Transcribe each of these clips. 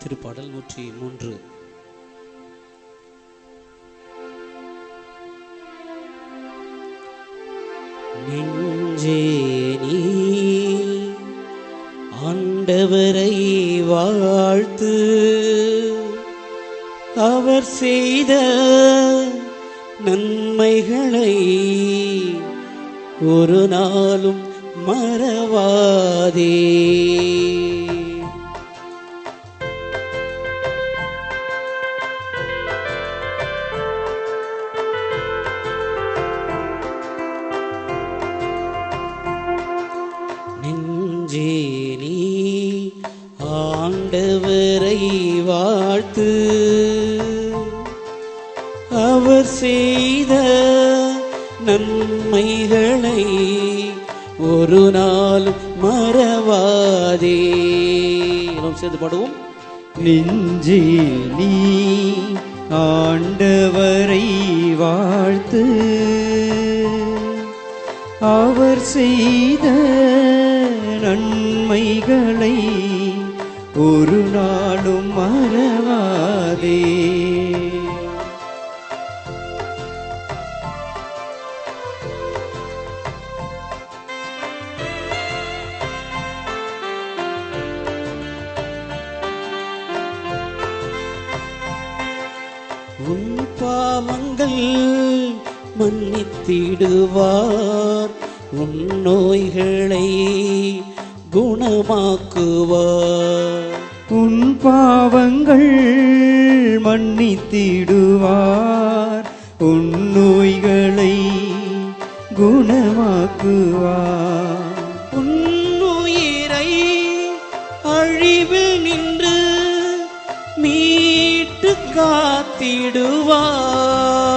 திருப்பாடல் நூற்றி மூன்று. நெஞ்சே நீ ஆண்டவரை வாழ்த்து அவர் செய்த நன்மைகளை ஒரு நாளும் மறவாதே. நெஞ்சே ஆண்டவரை வாழ்த்து. அவர் செய்த நன்மைகளை ஒரு நாள் மறவாதே. நாம் சேர்ந்து பாடுவோம். நெஞ்சே நீ ஆண்டவரை வாழ்த்து. அவர் செய்த நன்மைகளை ஒரு நாளும் மறவாதே. உன் பாவங்கள் மன்னித்திடுவார் உன் நோய்களை குணமாக்குவார். உன் பாவங்கள் மன்னித்திடுவார். உன் நோய்களை குணமாக்குவார். உன்னுயிரை அழிவில் நின்று மீட்டு காத்திடுவார்.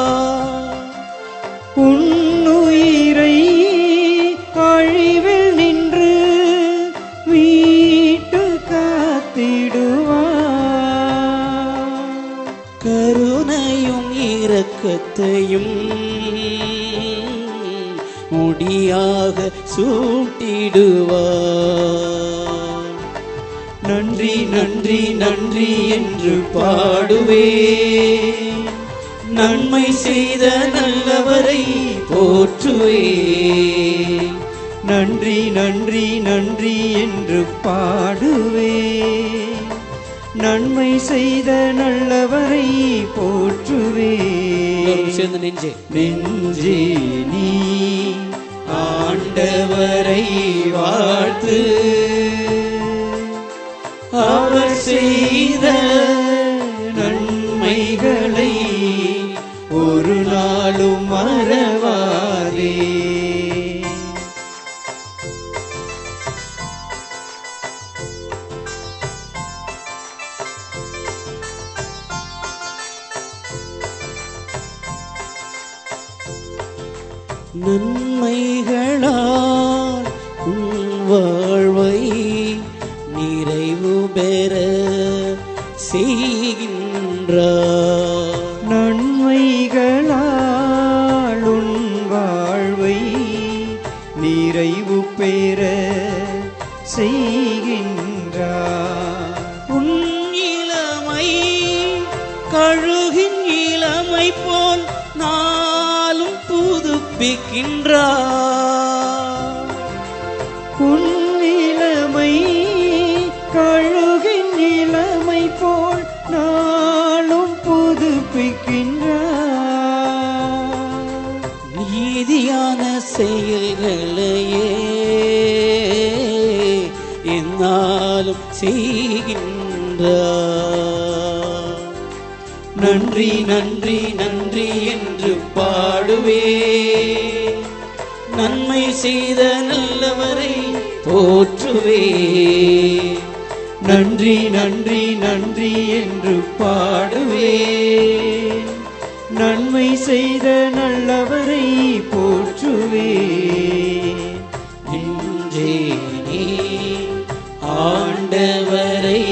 இரக்கத்தையும் முடியாக சூட்டிடுவார். நன்றி நன்றி நன்றி என்று பாடுவே நன்மை செய்த நல்லவரை போற்றுவே நன்றி நன்றி நன்றி என்று பாடுவே நன்மை செய்த நல்லவரை போற்று எல்லோரும் சேர்ந்து நெஞ்சே. நெஞ்சே நீ ஆண்டவரை வாழ்த்து. அவர் செய்த நன்மைகளை ஒரு நாளும் மறவாதே. நன்மைகள் புதுப்பிக்கின்றார் உன் இளமை கழுகின் நிலைமை போல் நாளும் புதுப்பிக்கின்றார். நீதியான செயல்களையே என்னாலும் செய்கின்றார். நன்றி நன்றி நன்றி என்று நன்மை செய்த நல்லவரை போற்றுவே. நன்றி நன்றி நன்றி என்று பாடுவே. நன்மை செய்த நல்லவரை போற்றுவே. நெஞ்சே நீ ஆண்டவரை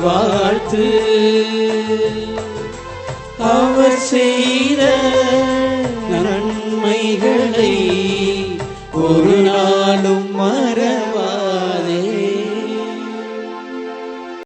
வாழ்த்து. அவர் செய்த ஒரு நாள்